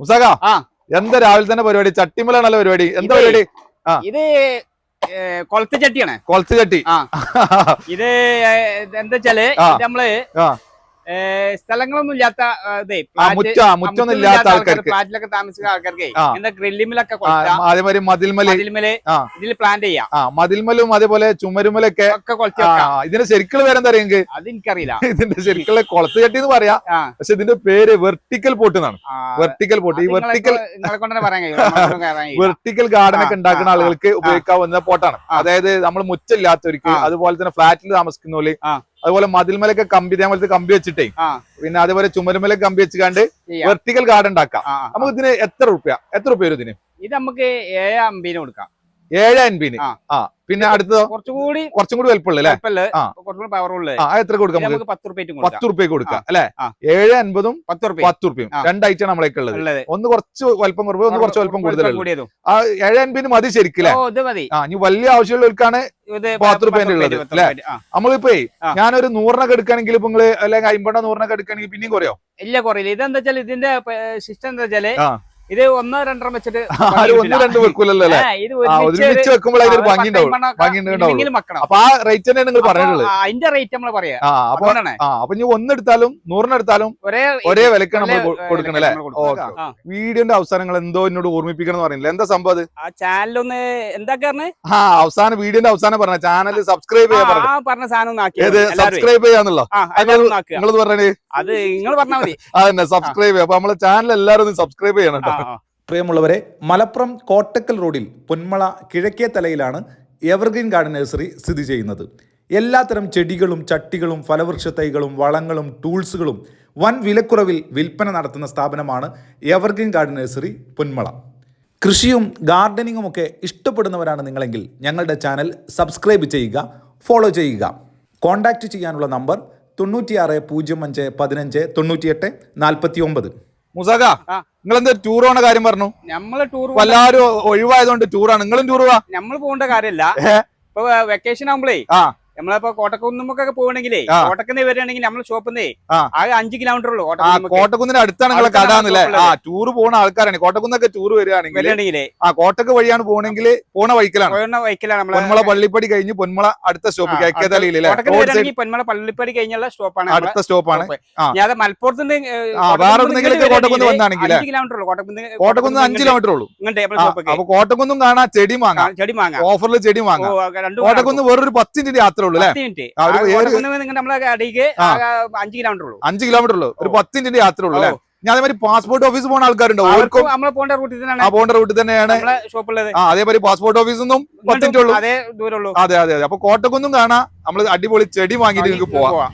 മുസാക ആ. എന്താ രാവിലെ തന്നെ പരിപാടി? ചട്ടിമലാണല്ലോ പരിപാടി. എന്താ പരിപാടി. ഇത് കൊളത്ത് ചട്ടിയാണ്. കൊളത്ത് ചട്ടി. ഇത് എന്താ വെച്ചാൽ നമ്മൾ സ്ഥലങ്ങളൊന്നും ഇല്ലാത്ത മുറ്റൊന്നും ഇല്ലാത്ത ആൾക്കാർക്ക്. ഫ്ലാറ്റിലൊക്കെ താമസിക്കുന്ന ആൾക്കാർക്ക്. എന്താ ഗ്രില്ലിമിലൊക്കെ അതേമാതിരി മതിൽമൽ. അതിൽമേൽ ആ. ഇതിൽ പ്ലാൻ ചെയ്യാം. മതിൽമലും അതേപോലെ ചുമരുമലൊക്കെ ഇതിന്റെ ശരിക്കുള്ള പേരെന്താ എന്താ പറയുക അത് എനിക്കറിയില്ല ഇതിന്റെ ശരിക്കുള്ള കൊളത്ത് ചട്ടി എന്ന് പറയാ പക്ഷെ ഇതിന്റെ പേര് വെർട്ടിക്കൽ പോട്ട് എന്നാണ്. വെർട്ടിക്കൽ പോട്ട് ഈ വെർട്ടിക്കൽ. വെർട്ടിക്കൽ ഗാർഡൻ ഒക്കെ ഉണ്ടാക്കുന്ന ആളുകൾക്ക് ഉപയോഗിക്കാവുന്ന പോട്ടാണ് അതായത് നമ്മൾ മുച്ചില്ലാത്തവർക്ക് അതുപോലെ തന്നെ ഫ്ലാറ്റിൽ താമസിക്കുന്നവര്. അതുപോലെ മതിൽമലൊക്കെ കമ്പി ഇതേപോലത്തെ കമ്പി വെച്ചിട്ടേ പിന്നെ അതേപോലെ ചുമരുമല കമ്പി വെച്ചുകാണ്ട് വെർട്ടിക്കൽ ഗാർഡൻ ഉണ്ടാക്കാം. നമുക്ക് ഇതിന് എത്ര റുപ്യ? എത്ര റുപ്യ വരും ഇതിന്? ഇത് നമുക്ക് ഏഴ് അമ്പതിന് കൊടുക്കാം. ഏഴ് അൻപതിന് ആ. പിന്നെ അടുത്ത കുറച്ചുകൂടി കുറച്ചും കൂടി വലുപ്പമുള്ള എത്ര കൊടുക്കാം നമുക്ക്? പത്ത് റുപ്യ കൊടുക്കാം. അല്ലെ. ഏഴ് അൻപതും പത്ത് റുപ്യ പത്ത് റുപ്യയും. രണ്ടായിട്ടാണ് നമ്മളേക്ക് ഉള്ളത്. ഒന്ന് കുറച്ച് വലുപ്പം കുറവ് ഒന്ന് കുറച്ച് വലുപ്പം കൂടുതലുള്ളത് കൂടിയതും. ആ ഏഴ് അൻപതിന് മതി ശരിക്കില്ലേ? ആ ഇനി വലിയ ആവശ്യമുള്ളവർക്കാണ് പത്ത് റുപ്യന്റെ ഉള്ളത്, അല്ലെ. നമ്മളിപ്പോ. ഞാനൊരു നൂറിനൊക്കെ എടുക്കുകയാണെങ്കിൽ ഇപ്പൊ നിങ്ങൾ അല്ലെങ്കിൽ അമ്പണ്ണ നൂറിനൊക്കെ എടുക്കുകയാണെങ്കിൽ പിന്നെയും കുറയോ? ഇല്ല കുറയില്ല. ഇതെന്താ വെച്ചാൽ ഇതിന്റെ സിസ്റ്റം എന്താ വെച്ചാൽ. ഇത് ഒന്നോ രണ്ടെണ്ണം വെച്ചിട്ട് ഒന്ന് രണ്ട് വെക്കൂലല്ലോ ഒരുമിച്ച് വെക്കുമ്പോൾ അതിനൊരു ഭംഗി ഉണ്ടാവും. അപ്പൊ ആ റേറ്റ് തന്നെയാണ് നിങ്ങൾ പറഞ്ഞിട്ടുള്ളത് അതിന്റെ റേറ്റ് നമ്മൾ പറയാ. അപ്പൊ ഇനി ഒന്നെടുത്താലും നൂറിനെടുത്താലും ഒരേ ഒരേ വിലക്ക് നമ്മൾ കൊടുക്കണം അല്ലേ. ഓക്കെ. വീഡിയോന്റെ അവസാനങ്ങൾ എന്തോ എന്നോട് ഓർമ്മിപ്പിക്കണം എന്ന് പറയുന്നില്ല. എന്താ സംഭവം അത്? ചാനലൊന്ന് എന്താ ആ അവസാനം വീഡിയോന്റെ അവസാനം പറഞ്ഞ ചാനൽ സബ്സ്ക്രൈബ് ചെയ്യാൻ ആ പറഞ്ഞ സാധനം സബ്സ്ക്രൈബ് ചെയ്യാന്നുള്ളോ? നിങ്ങൾ എല്ലാവരും ഒന്ന് ആക്കുക. നിങ്ങളത് പറഞ്ഞേ അത് നിങ്ങൾ പറഞ്ഞാൽ മതി. അതന്നെ സബ്സ്ക്രൈബ് ചെയ്യാം. അപ്പൊ നമ്മളെ ചാനൽ എല്ലാവരും സബ്സ്ക്രൈബ് ചെയ്യണം കേട്ടോ. പ്രിയമുള്ളവരെ മലപ്പുറം കോട്ടക്കൽ റോഡിൽ പൊന്മള കിഴക്കേ തലയിലാണ് എവർഗ്രീൻ ഗാർഡൻ നഴ്സറി സ്ഥിതി ചെയ്യുന്നത്. എല്ലാത്തരം ചെടികളും ചട്ടികളും ഫലവൃക്ഷ തൈകളും വളങ്ങളും ടൂൾസുകളും വൻ വിലക്കുറവിൽ വിൽപ്പന നടത്തുന്ന സ്ഥാപനമാണ് എവർഗ്രീൻ ഗാർഡൻ നഴ്സറി പൊന്മള. കൃഷിയും ഗാർഡനിങ്ങും ഒക്കെ ഇഷ്ടപ്പെടുന്നവരാണ് നിങ്ങളെങ്കിൽ ഞങ്ങളുടെ ചാനൽ സബ്സ്ക്രൈബ് ചെയ്യുക ഫോളോ ചെയ്യുക. കോൺടാക്റ്റ് ചെയ്യാനുള്ള നമ്പർ തൊണ്ണൂറ്റിയാറ് പൂജ്യം അഞ്ച് പതിനഞ്ച് തൊണ്ണൂറ്റിയെട്ട് നാൽപ്പത്തി ഒമ്പത് മുസാക നിങ്ങൾ എന്താ ടൂർ പോണ കാര്യം പറഞ്ഞു? നമ്മൾ ടൂർ എല്ലാരും ഒഴിവായതുകൊണ്ട് ടൂറാണ് നിങ്ങളും ടൂർ പോവാ? നമ്മൾ പോകേണ്ട കാര്യമല്ല ഇപ്പൊ വെക്കേഷൻ ആകുമ്പോഴേ ആ. നമ്മളിപ്പോ കോട്ടക്കുന്നുമൊക്കെ പോകണമെങ്കിലേ. കോട്ടക്കുന്ന് വരികയാണെങ്കിൽ നമ്മളെ ഷോപ്പിന്നേ ആകെ അഞ്ച് കിലോമീറ്റർ ഉള്ളൂ ആ കോട്ടക്കുന്നുമ്മക്ക് കോട്ടക്കുന്നിന് അടുത്താണ് നിങ്ങളെ കടാന്നല്ലേ ടൂറ് ആ ടൂർ പോണ ആൾക്കാരാണ്. കോട്ടക്കുന്നൊക്കെ ടൂർ വരികയാണെങ്കിൽ ആ കോട്ടക്ക് വഴിയാണ് പോകണമെങ്കിൽ പോണ വഴിക്കലാണ്. പോണ വൈക്കലാണ് നമ്മളെ പൊന്മള പള്ളിപ്പടി കഴിഞ്ഞ് പൊന്മള അടുത്ത സ്റ്റോപ്പ് ആ, പൊന്മള പള്ളിപ്പടി കഴിഞ്ഞുള്ള സ്റ്റോപ്പാണ് അടുത്ത സ്റ്റോപ്പാണ്. ഞാൻ അത് മലപ്പുറത്ത് ആ, വേറെ എവിടുന്നെങ്കിലൊക്കെ കോട്ടക്കുന്ന് വന്നാണെങ്കിൽ കിലോമീറ്റർ ഉള്ളൂ. കോട്ടക്കുന്ന് കോട്ടക്കുന്ന് അഞ്ച് കിലോമീറ്റർ ഉള്ളൂ. അപ്പൊ കോട്ടക്കുന്നും കാണാം ചെടി വാങ്ങാം ചെടി വാങ്ങാം ഓഫറിൽ ചെടി വാങ്ങാം കോട്ടക്കുന്ന് വേറൊരു പത്തിന്റെ യാത്ര ഉള്ളൂ അല്ലേ? ഒരു ഏഴ് നമ്മളെ അടിക്ക് അഞ്ച് കിലോമീറ്റർ ഉള്ളൂ. അഞ്ച് കിലോമീറ്റർ ഉള്ളൂ. ഒരു. പത്തിന്റെ യാത്ര ഉള്ളു അല്ലെ? ഞാൻ അതേമാതിരി പാസ്പോർട്ട് ഓഫീസ് പോകുന്ന ആൾക്കാരുണ്ടോ? അവർക്ക് പോകേണ്ട റൂട്ടിൽ തന്നെയാണ്. പോകേണ്ട റൂട്ടിൽ തന്നെയാണ്. ആ അതേമാതിരി പാസ്പോർട്ട് ഓഫീസിൽ നിന്നും പത്തിന്റെ ഉള്ളു. അതേ അതെ അതെ അപ്പൊ കോട്ടക്കുന്നും കാണാം. നമ്മൾ അടിപൊളി ചെടി വാങ്ങിയിട്ട് നിങ്ങൾക്ക് പോവാം.